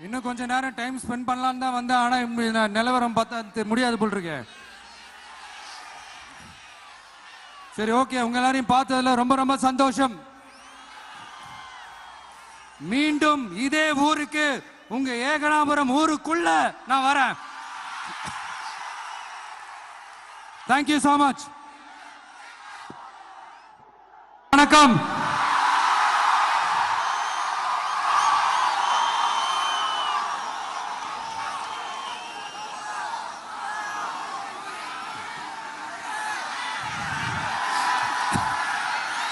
இன்னும் கொஞ்ச நேரம் டைம் ஸ்பெண்ட் பண்ணலான்னு தான் வந்தேன் ஆனா நிலவரம் பார்த்தா முடியாது போல் இருக்கேன் சரி ஓகே உங்க எல்லாரையும் பார்த்ததுல ரொம்ப ரொம்ப சந்தோஷம். மீண்டும் இதே ஊருக்கு உங்க ஏகனாபுரம் ஊருக்குள்ள நான் வரேன். தேங்க்யூ சோ மச் வணக்கம்.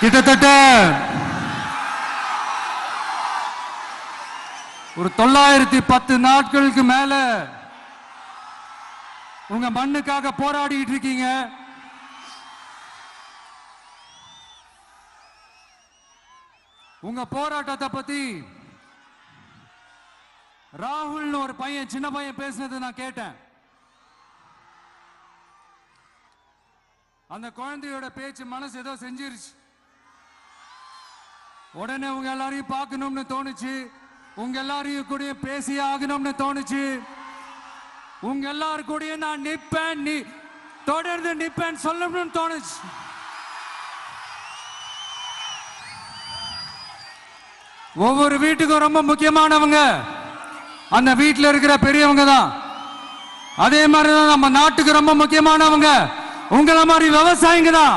கிட்டத்தட்ட ஒரு தொள்ளாயிரத்தி பத்து நாட்களுக்கு மேல உங்க மண்ணுக்காக போராடிட்டு இருக்கீங்க. உங்க போராட்டத்தை பத்தி ராகுல்னு ஒரு பையன் சின்ன பையன் பேசினது நான் கேட்டேன். அந்த குழந்தையோட பேச்சு மனசு ஏதோ செஞ்சிருச்சு. உடனே உங்க எல்லாரையும் பார்க்கணும்னு தோணுச்சு. உங்க எல்லாரையும் கூட பேசி ஆகணும்னு தோணுச்சு. உங்க எல்லாரு கூட நான் நிப்பேன். நீ தொடர்ந்து நிப்பேன் சொல்லணும்னு தோணுச்சு. ஒவ்வொரு வீட்டுக்கும் ரொம்ப முக்கியமானவங்க அந்த வீட்டில் இருக்கிற பெரியவங்க தான். அதே மாதிரி தான் நம்ம நாட்டுக்கு ரொம்ப முக்கியமானவங்க. உங்களை மாதிரி விவசாயிங்க தான்.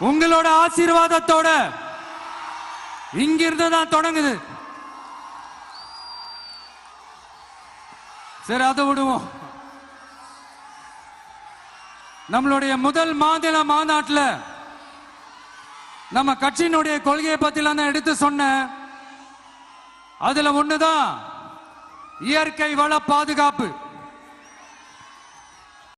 உங்களோட ஆசீர்வாதத்தோட இங்கிருந்து தான் தொடங்குது. சரி அதை விடுவோம். நம்மளுடைய முதல் மாநில மாநாட்டில் நம்ம கட்சியினுடைய கொள்கையை பத்திலாம் தான் எடுத்து சொன்னேன். அதுல ஒண்ணுதான் இயற்கை வள பாதுகாப்பு.